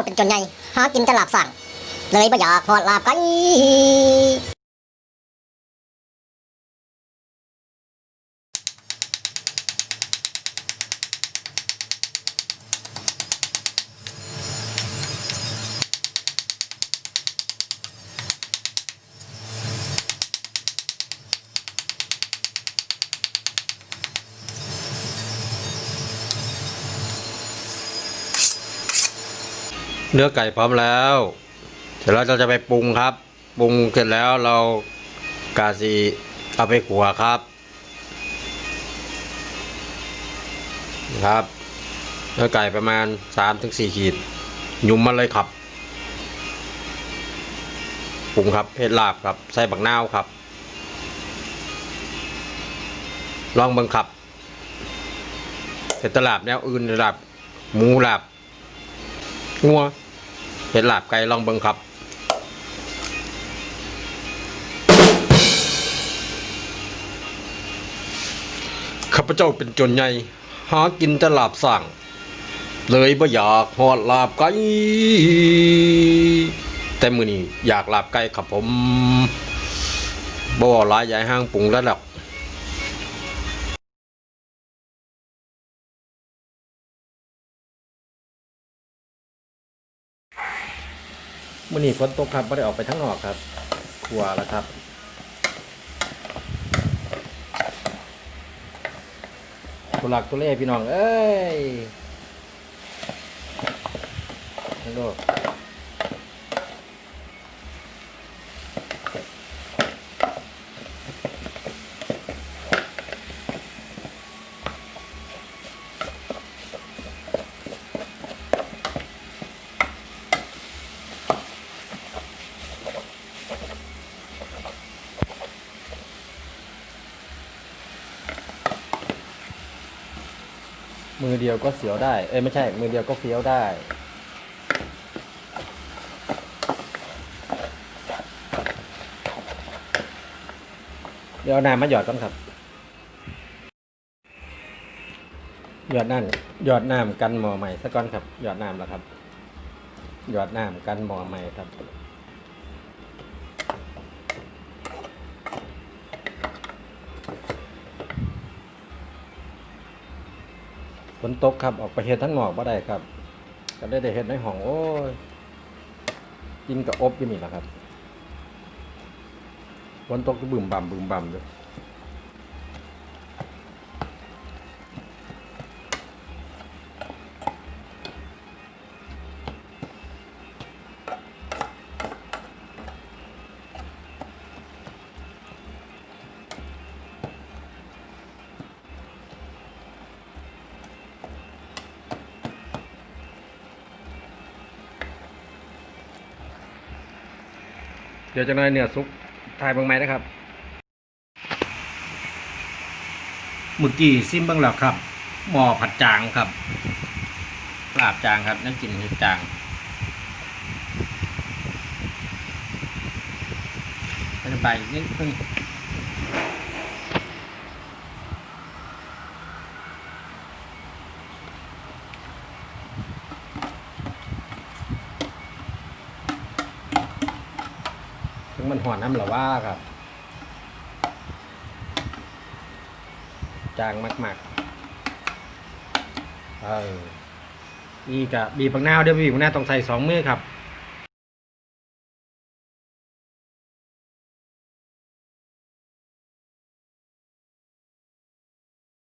าเป็นจนใหญ่หากินแต่ลาบสั่งเลยบ่อยากหอดลาบไก่ เนื้อไก่พร้อมแล้ว เสร็จแล้วเราจะไปปรุงครับ ปรุงเสร็จแล้วเรากาสีเอาไปขัวครับนะครับ เนื้อไก่ประมาณ3-4ถึงขีดหยุ่มมาเลยครับ ปรุงครับเห็ดลาบครับ ใส่บักนาวครับ ลองบิ่งคับเห็ดตลาบแนวอื่นลาบหมูหลาบ งัวเห็ดหลาบไก่ลองเบิ่งครับข้าพเจ้าเป็นจนใหญ่หากินแต่หลาบสั่งเลยบ่อยากหอดหลาบไก่แต่มือนี้อยากหลาบไก่ครับผมบ่หลายใหญ่ห้างปรุงแล้วดอก มือนี้ฝนตกครับไม่ได้ออกไปทั้งนอกครับครัวแล้วครับตุลักตุเล่พี่น้อง เอ้ยฮัลโหล มือเดียวก็เสียวได้ เอ้ยไม่ใช่ มือเดียวก็เฟี้ยวได้ เดี๋ยวเอาน้ำมาหยอดก่อนครับ หยอดน้ำหยอดน้ำกันหมอใหม่สักก้อนครับ หยอดน้ำแล้วครับ หยอดน้ำกันหมอใหม่ครับ ฝนตกครับออกไปเฮ็ดทั้งนอกบ่ได้ครับ ก็ได้ได้เฮ็ดในห้องโอ้ยกินกับอบอยู่นี่แหละครับฝนตกก็บึมบ่ำบึมบ่ำอยู่ เดี๋ยวจะน้อยเนื้อซุกทายบางไหมนะครับเมื่อกี้ซิมบ้างแล้วครับ หม้อผัดจางครับลาบจางครับน้ำจิ้มจางไปไปนิดนึง ถึงมันหอนน้ำหรือว่าครับ จางมากๆเออนี่กับบีบปังนาวเดี๋ยวบีบปังนาวต้องใส่สองมือครับ